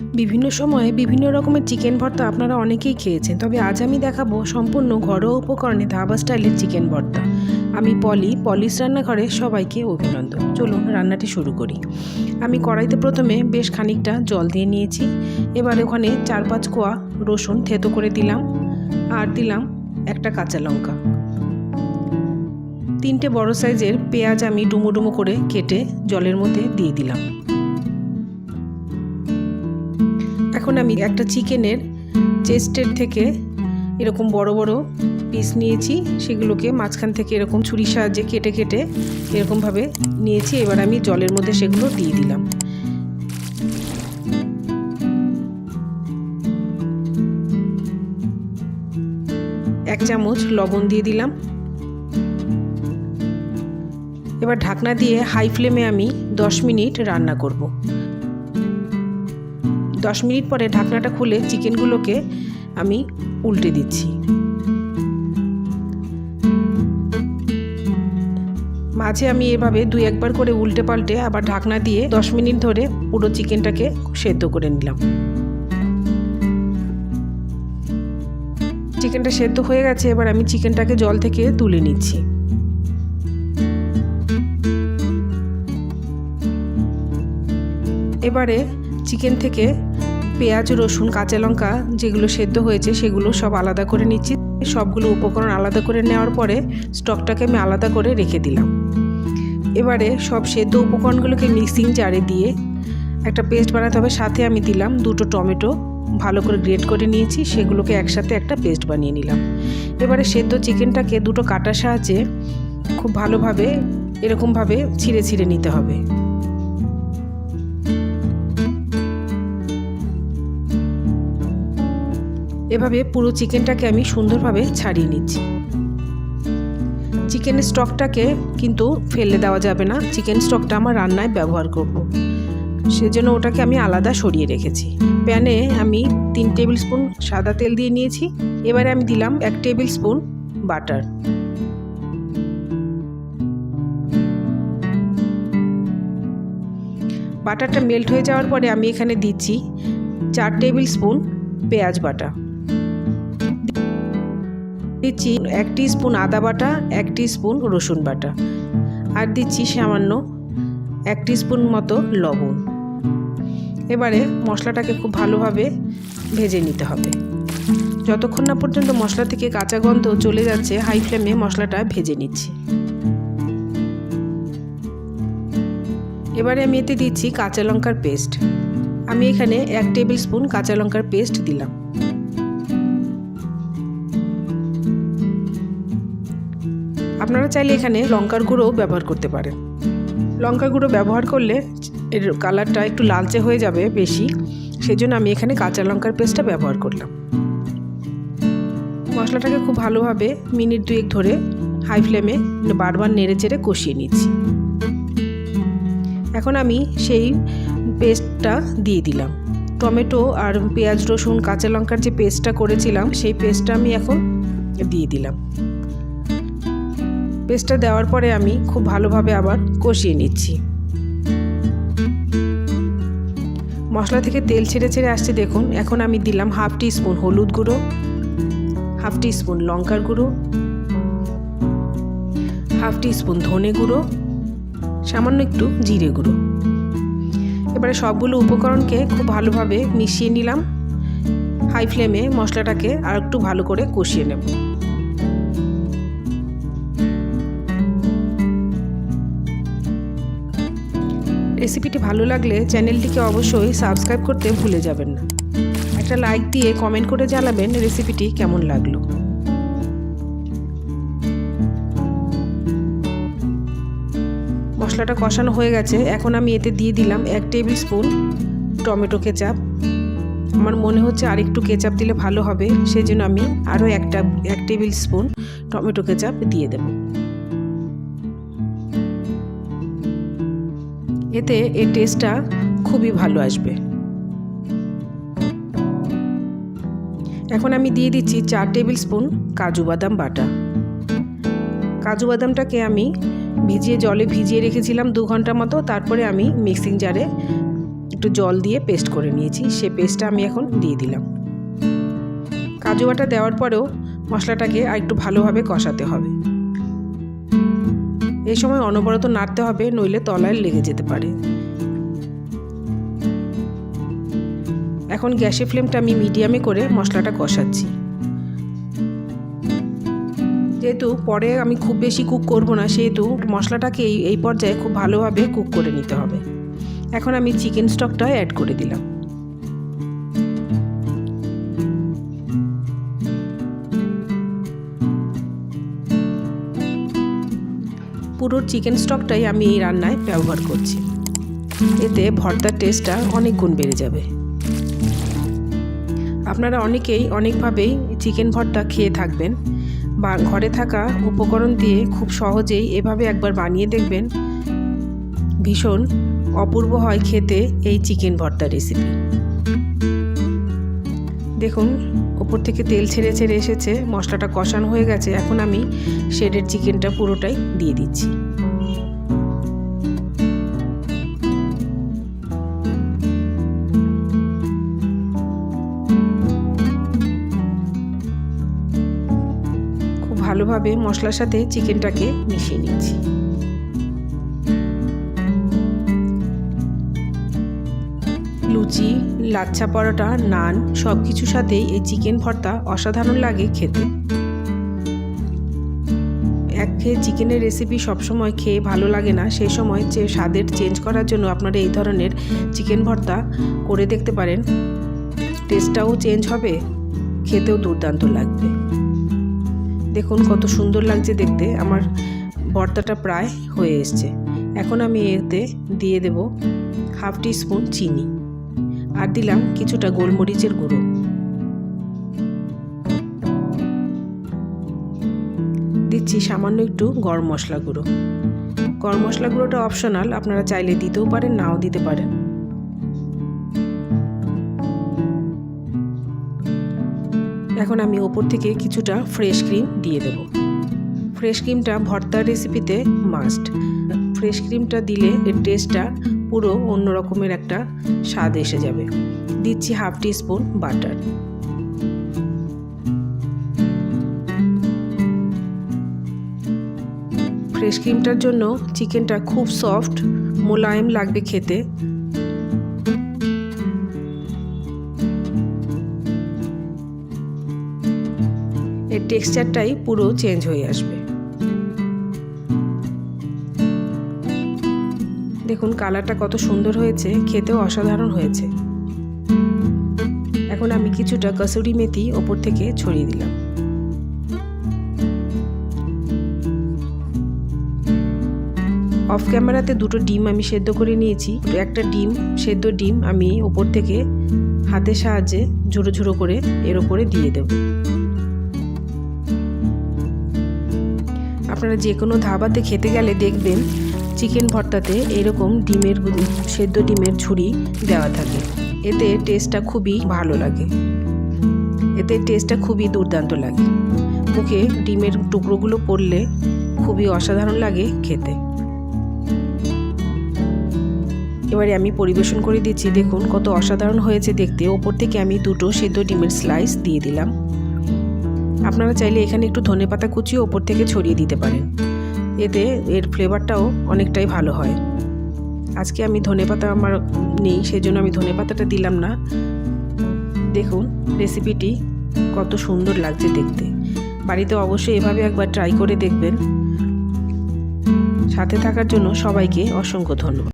বিভিন্ন সময়ে বিভিন্ন রকমের চিকেন ভর্তা আপনারা অনেকেই খেয়েছেন। তবে আজ আমি দেখাবো সম্পূর্ণ ঘরোয়া উপকরণে ধাবা স্টাইলের চিকেন ভর্তা। আমি পলি, পলিশ রান্নাঘরে সবাইকে অভিনন্দন। চলুন রান্নাটি শুরু করি। আমি কড়াইতে প্রথমে বেশ খানিকটা জল দিয়ে নিয়েছি। এবার ওখানে চার পাঁচ কোয়া রসুন থেতো করে দিলাম আর দিলাম একটা কাঁচা লঙ্কা। তিনটে বড় সাইজের পেঁয়াজ আমি ডুমো ডুমো করে কেটে জলের মধ্যে দিয়ে দিলাম। এখন আমি একটা চিকেনের চেস্টের থেকে এরকম বড় বড় পিস নিয়েছি। সেগুলোকে মাঝখান থেকে এরকম ছুরির সাহায্যে কেটে কেটে এরকমভাবে নিয়েছি। এবার আমি জলের মধ্যে সেগুলো দিয়ে দিলাম। এক চামচ লবণ দিয়ে দিলাম। এবার ঢাকনা দিয়ে হাই ফ্লেমে আমি দশ মিনিট রান্না করব। দশ মিনিট পরে ঢাকনাটা খুলে চিকেনগুলোকে আমি উল্টে দিচ্ছি। মাঝে আমি এভাবে দুই একবার করে উল্টে পাল্টে আবার ঢাকনা দিয়ে দশ মিনিট ধরে পুরো চিকেনটাকে সেদ্ধ করে নিলাম। চিকেনটা সেদ্ধ হয়ে গেছে, এবার আমি চিকেনটাকে জল থেকে তুলে নিচ্ছি। এবারে চিকেন থেকে পেঁয়াজ, রসুন, কাঁচা লঙ্কা যেগুলো সেদ্ধ হয়েছে সেগুলো সব আলাদা করে নিচ্ছি। সবগুলো উপকরণ আলাদা করে নেওয়ার পরে স্টকটাকে আমি আলাদা করে রেখে দিলাম। এবারে সব সেদ্ধ উপকরণগুলোকে মিক্সিং জারে দিয়ে একটা পেস্ট বানাতে হবে। সাথে আমি দিলাম দুটো টমেটো, ভালো করে গ্রেট করে নিয়েছি। সেগুলোকে একসাথে একটা পেস্ট বানিয়ে নিলাম। এবারে সেদ্ধ চিকেনটাকে দুটো কাটার সাহায্যে খুব ভালোভাবে, এরকমভাবে ছিঁড়ে ছিঁড়ে নিতে হবে। এভাবে পুরো চিকেনটাকে আমি সুন্দরভাবে ছাড়িয়ে নিচ্ছি। চিকেনের স্টকটাকে কিন্তু ফেলে দেওয়া যাবে না। চিকেন স্টকটা আমার রান্নায় ব্যবহার করব। সেজন্য ওটাকে আমি আলাদা সরিয়ে রেখেছি। প্যানে আমি তিন টেবিল স্পুন সাদা তেল দিয়ে নিয়েছি। এবারে আমি দিলাম এক টেবিল স্পুন বাটার। বাটারটা মেল্ট হয়ে যাওয়ার পরে আমি এখানে দিচ্ছি চার টেবিল স্পুন পেঁয়াজ বাটা। দিচ্ছি এক স্পুন আদা বাটা, এক স্পুন রসুন বাটা। আর দিচ্ছি সামান্য এক স্পুন মতো লবণ। এবারে মশলাটাকে খুব ভালোভাবে ভেজে নিতে হবে। যতক্ষণ না পর্যন্ত মশলা থেকে কাঁচা গন্ধ চলে যাচ্ছে হাই ফ্লেমে মশলাটা ভেজে নিচ্ছি। এবারে আমি এতে দিচ্ছি কাঁচা লঙ্কার পেস্ট আমি এখানে এক টেবিল স্পুন কাঁচা লঙ্কার পেস্ট দিলাম। আপনারা চাইলে এখানে লঙ্কার গুঁড়োও ব্যবহার করতে পারেন। লঙ্কা গুঁড়ো ব্যবহার করলে এর কালারটা একটু লালচে হয়ে যাবে বেশি। সেজন্য আমি এখানে কাঁচা লঙ্কার পেস্টটা ব্যবহার করলাম। মশলাটাকে খুব ভালোভাবে মিনিট দুয়েক ধরে হাই ফ্লেমে বারবার নেড়ে চেড়ে কষিয়ে নিচ্ছি। এখন আমি সেই পেস্টটা দিয়ে দিলাম। টমেটো আর পেঁয়াজ, রসুন, কাঁচা লঙ্কার যে পেস্টটা করেছিলাম, সেই পেস্টটা আমি এখন দিয়ে দিলাম। পেস্টটা দেওয়ার পরে আমি খুব ভালোভাবে আবার কষিয়ে নিচ্ছি। মশলা থেকে তেল ছেড়ে ছেড়ে আসছে, দেখুন। এখন আমি দিলাম হাফ টি স্পুন হলুদ গুঁড়ো, হাফ টি স্পুন লঙ্কার গুঁড়ো, হাফ টি স্পুন ধনে গুঁড়ো, সামান্য একটু জিরে গুঁড়ো। এবারে সবগুলো উপকরণকে খুব ভালোভাবে মিশিয়ে নিলাম। হাই ফ্লেমে মশলাটাকে আর একটু ভালো করে কষিয়ে নেব। রেসিপিটি ভালো লাগলে চ্যানেলটিকে অবশ্যই সাবস্ক্রাইব করতে ভুলে যাবেন না। একটা লাইক দিয়ে কমেন্ট করে জানাবেন রেসিপিটি কেমন লাগল। মশলাটা কষানো হয়ে গেছে। এখন আমি এতে দিয়ে দিলাম এক টেবিল স্পুন টমেটো কেচাপ। আমার মনে হচ্ছে আর একটু কেচাপ দিলে ভালো হবে। সেই জন্য আমি আরও একটা, এক টেবিল স্পুন টমেটো কেচাপ দিয়ে দেব। এতে এর টেস্টটা খুবই ভালো আসবে। এখন আমি দিয়ে দিচ্ছি চার টেবিল স্পুন কাজু বাদাম বাটা। কাজু বাদামটাকে আমি ভিজিয়ে জলে ভিজিয়ে রেখেছিলাম দু ঘণ্টা মতো, তারপরে আমি মিক্সিং জারে একটু জল দিয়ে পেস্ট করে নিয়েছি, সে পেস্টটা আমি এখন দিয়ে দিলাম। কাজু বাটা দেওয়ার পরেও মশলাটাকে আর একটু ভালোভাবে কষাতে হবে। এই সময় অনবরত নাড়তে হবে, নইলে তলায় লেগে যেতে পারে। এখন গ্যাসের ফ্লেমটা আমি মিডিয়ামে করে মশলাটা কষাচ্ছি। যেহেতু পরে আমি খুব বেশি কুক করব না, সেহেতু মশলাটাকে এই পর্যায়ে খুব ভালোভাবে কুক করে নিতে হবে। এখন আমি চিকেন স্টকটা অ্যাড করে দিলাম। পুরো চিকেন স্টকটাই আমি এই রান্নায় ব্যবহার করছি। এতে ভর্তার টেস্টটা অনেক গুণ বেড়ে যাবে। আপনারা অনেকেই অনেকভাবেই চিকেন ভর্তা খেয়ে থাকবেন বা ঘরে থাকা উপকরণ দিয়ে খুব সহজেই এভাবে একবার বানিয়ে দেখবেন। ভীষণ অপূর্ব হয় খেতে এই চিকেন ভর্তা রেসিপি দেখুন, ওপর থেকে তেল ছেড়ে ছেড়ে এসেছে, মশলাটা কষানো হয়ে গেছে, এখন আমি শেডের চিকেনটা পুরোটাই দিয়ে দিচ্ছি। খুব ভালোভাবে মশলার সাথে চিকেনটাকে মিশিয়ে নিচ্ছি। লুচি, লাচ্ছা পরোটা, নান সব কিছুর সাথেই এই চিকেন ভর্তা অসাধারণ লাগে খেতে। এক খেয়ে চিকেনের রেসিপি সবসময় খেয়ে ভালো লাগে না সেই সময় যে স্বাদের চেঞ্জ করার জন্য আপনারা এই ধরনের চিকেন ভর্তা করে দেখতে পারেন। টেস্টটাও চেঞ্জ হবে, খেতেও দুর্দান্ত লাগবে। দেখুন কত সুন্দর লাগছে দেখতে, আমার ভর্তাটা প্রায় হয়ে এসছে। এখন আমি এতে দিয়ে দেব হাফ টি স্পুন চিনি। আর দিলাম কিছুটা গোলমরিচের গুঁড়ো। দিচ্ছি সামান্য একটু গরম মশলা গুঁড়ো। গরম মশলা গুঁড়োটা অপশনাল আপনারা চাইলে দিতেও পারেন, নাও দিতে পারেন। এখন আমি ওপর থেকে কিছুটা ফ্রেশ ক্রিম দিয়ে দেব। ফ্রেশ ক্রিমটা ভর্তার রেসিপিতে মাস্ট ফ্রেশ ক্রিমটা দিলে এর টেস্টটা পুরো অন্য রকমের একটা স্বাদ এসে যাবে। দিচ্ছি হাফ টি স্পুন বাটার। ফ্রেশ ক্রিমটার জন্য চিকেনটা খুব সফট, মোলায়েম লাগবে খেতে। এর টেক্সচারটাই পুরো চেঞ্জ হয়ে আসবে। দেখুন কালারটা কত সুন্দর হয়েছে, খেতেও অসাধারণ হয়েছে। এখন আমি কিছুটা কসুরি মেথি ওপর থেকে ছড়িয়ে দিলাম। অফ ক্যামেরাতে দুটো ডিম আমি সেদ্ধ করে নিয়েছি। একটা ডিম, সেদ্ধ ডিম আমি ওপর থেকে হাতের সাহায্যে ঝুড়ো ঝুড়ো করে এর ওপরে দিয়ে দেব। আপনারা যে কোনো ধাবাতে খেতে গেলে দেখবেন চিকেন ভর্তাতে এরকম ডিমের সেদ্ধ ডিমের ঝুড়ি দেওয়া থাকে। এতে টেস্টটা খুবই ভালো লাগে। এতে টেস্টটা খুবই দুর্দান্ত লাগে। মুখে ডিমের টুকরোগুলো পড়লে খুবই অসাধারণ লাগে খেতে। এবারে আমি পরিবেশন করে দিচ্ছি। দেখুন কত অসাধারণ হয়েছে দেখতে। ওপর থেকে আমি দুটো সেদ্ধ ডিমের স্লাইস দিয়ে দিলাম। আপনারা চাইলে এখানে একটু ধনে পাতা কুচিয়ে ওপর থেকে ছড়িয়ে দিতে পারেন। এতে এর ফ্লেভারটাও অনেকটাই ভালো হয়। আজকে আমি ধনে পাতা আমার নেই সেই জন্য আমি ধনে পাতাটা দিলাম না। দেখুন রেসিপিটি কত সুন্দর লাগছে দেখতে। বাড়িতে অবশ্যই এভাবে একবার ট্রাই করে দেখবেন। সাথে থাকার জন্য সবাইকে অসংখ্য ধন্যবাদ।